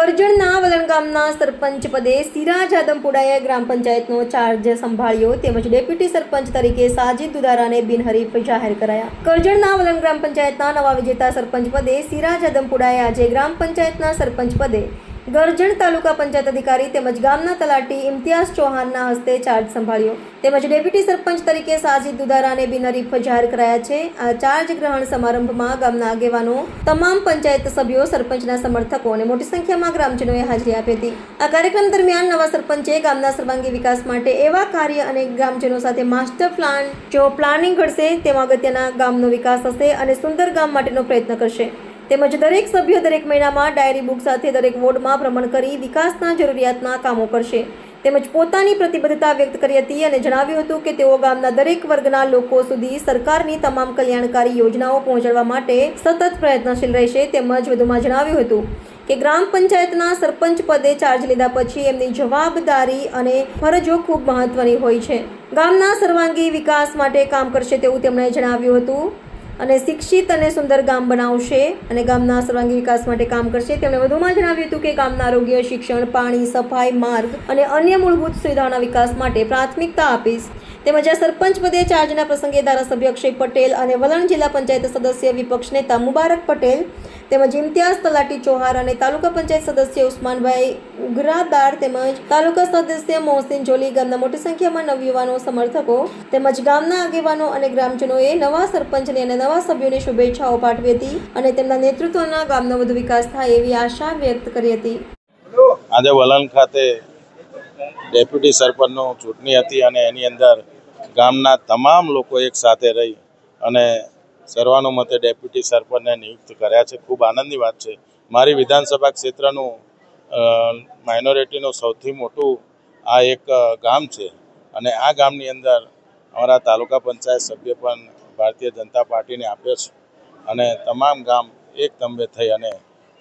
કરજણના વલણ ગામના સરપંચ પદે સિરાજ આદમપુડાએ ગ્રામ પંચાયતનો ચાર્જ સંભાળ્યો તેમજ ડેપ્યુટી સરપંચ તરીકે સાજિદ દુદારાને બિનહરીફ જાહેર કરાયા. કરજણના વલણ ગ્રામ પંચાયતના નવા વિજેતા સરપંચ પદે સિરાજ આદમપુડાએ આજે ગ્રામ પંચાયતના સરપંચ પદે ગરજણ તાલુકા પંચાયત અધિકારી તેમજ ગામના તલાટી ઇમ્તિયાઝ ચૌહાણના હસ્તે ચાર્જ સંભાળ્યો. તેમજ ડેપ્યુટી સરપંચ તરીકે સાજિદ દુધારાને બિનહરીફ જાહેર કરાયા છે. આ ચાર્જ ગ્રહણ સમારંભમાં ગામના આગેવાનો, તમામ પંચાયત સભ્યો, સરપંચના સમર્થકો અને મોટી સંખ્યામાં ગ્રામજનોએ હાજરી આપી હતી. આ કાર્યક્રમ દરમિયાન નવા સરપંચે ગામના સર્વાંગી વિકાસ માટે એવા કાર્ય અને ગ્રામજનો સાથે માસ્ટર પ્લાન જો પ્લાનિંગ ઘડશે, તેમાં અગત્યના ગામનો વિકાસ થશે અને સુંદર ગામ માટેનો પ્રયત્ન કરશે. તેમજ દરેક સભ્ય દરેક મહિનામાં ડાયરી બુક સાથે દરેક વોર્ડમાં ભ્રમણ કરી વિકાસના જરૂરિયાતના કામો કરશે. તેમજ પોતાની પ્રતિબદ્ધતા વ્યક્ત કરી હતી અને જણાવ્યું હતું કે તેઓ ગામના દરેક વર્ગના લોકો સુધી સરકારની તમામ કલ્યાણકારી યોજનાઓ પહોંચાડવા માટે સતત પ્રયત્નશીલ રહેશે તેમજ વધુમાં જણાવ્યું હતું કે ગ્રામ પંચાયતના સરપંચ પદે ચાર્જ લીધા પછી એમની જવાબદારી અને ફરજો ખૂબ મહત્વની હોય છે. ગામના સર્વાંગી વિકાસ માટે કામ કરશે તેવું તેમણે જણાવ્યું હતું. અને શિક્ષિત અને સુંદર ગામ બનાવશે અને ગામના સર્વાંગી વિકાસ માટે કામ કરશે. તેમણે વધુમાં જણાવ્યું હતું કે ગામના આરોગ્ય, શિક્ષણ, પાણી, સફાઈ, માર્ગ અને અન્ય મૂળભૂત સુવિધાઓના વિકાસ માટે પ્રાથમિકતા આપીશ. તેમજ આ સરપંચ પદે ચાર્જના પ્રસંગે ધારાસભ્ય અક્ષય પટેલ અને વલણ જિલ્લા પંચાયત સદસ્ય વિપક્ષ નેતા મુબારક પટેલ તેમજ ઇમ્તિયાઝ તલાટી ચોહાર અને તાલુકા પંચાયત સદસ્ય ઉસ્માનભાઈ ઉઘરાદાર તેમજ તાલુકા સદસ્ય મોહસિન જોલી ગામના મોટી સંખ્યામાં નવયુવાનો સમર્થકો તેમજ ગામના આગેવાનો અને ગ્રામજનોએ નવા સરપંચને અને નવા સભ્યોને શુભેચ્છાઓ પાઠવી હતી અને તેમના નેતૃત્વના ગામનો વધુ વિકાસ થાય એવી આશા વ્યક્ત કરી હતી. આજે વલણ ખાતે ડેપ્યુટી સરપંચનો ચૂંટણી હતી અને એની અંદર ગામના તમામ લોકો એક સાથે રહી અને સર્વાનુમતે ડેપ્યુટી સરપંચને નિયુક્ત કર્યા છે. ખૂબ આનંદની વાત છે. મારી વિધાનસભા ક્ષેત્રનું માઇનોરિટીનું સૌથી મોટું આ એક ગામ છે. અને આ ગામની અંદર અમારા તાલુકા પંચાયત સભ્ય પણ ભારતીય જનતા પાર્ટીને આપ્યો છે. અને તમામ ગામ એક તંબે થઈ અને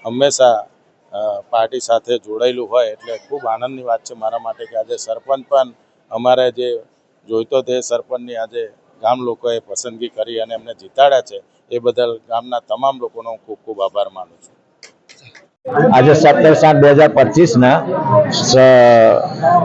હંમેશા પાર્ટી સાથે જોડાયેલું હોય એટલે ખૂબ આનંદની વાત છે મારા માટે કે આજે સરપંચ પણ અમારે જે જોઈતો તે સરપંચની આજે ગામ લોકોએ પસંદગી કરી અને એમને જીતાડ્યા છે, એ બદલ ગામના તમામ લોકોનો ખૂબ ખૂબ આભાર માનું છું. આજે સત્તર સાત બે હજાર પચીસના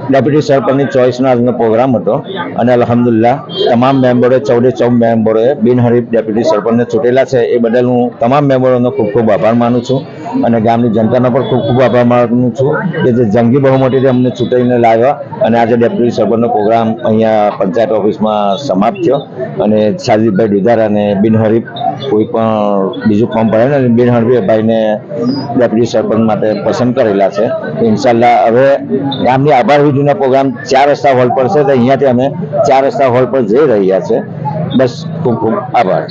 ડેપ્યુટી સરપંચની ચોઈસનો આજનો પ્રોગ્રામ હતો અને અલહમદુલ્લા તમામ મેમ્બરોએ, ચૌદે ચૌદ મેમ્બરોએ બિનહરીફ ડેપ્યુટી સરપંચને ચૂંટેલા છે, એ બદલ હું તમામ મેમ્બરોનો ખૂબ ખૂબ આભાર માનું છું. અને ગામની જનતાનો પણ ખૂબ ખૂબ આભાર માનું છું કે જે જંગી બહુમતીથી અમને ચૂંટાઈને લાવ્યા અને આજે ડેપ્યુટી સરપંચનો પ્રોગ્રામ અહીંયા પંચાયત ઓફિસમાં સમાપ્ત થયો. અને સાજીદભાઈ દુધાર અને બિનહરીફ કોઈ પણ બીજું ફોર્મ ભરે ને બિનહરીફ ભાઈને ડેપ્યુટી સરપંચ માટે પસંદ કરેલા છે. ઇન્શાલ્લાહ હવે ગામની આભાર વિધિનો પ્રોગ્રામ ચાર રસ્તા હોલ પર છે. તો અહીંયાથી અમે ચાર રસ્તા હોલ પર જઈ રહ્યા છે. બસ ખૂબ ખૂબ આભાર.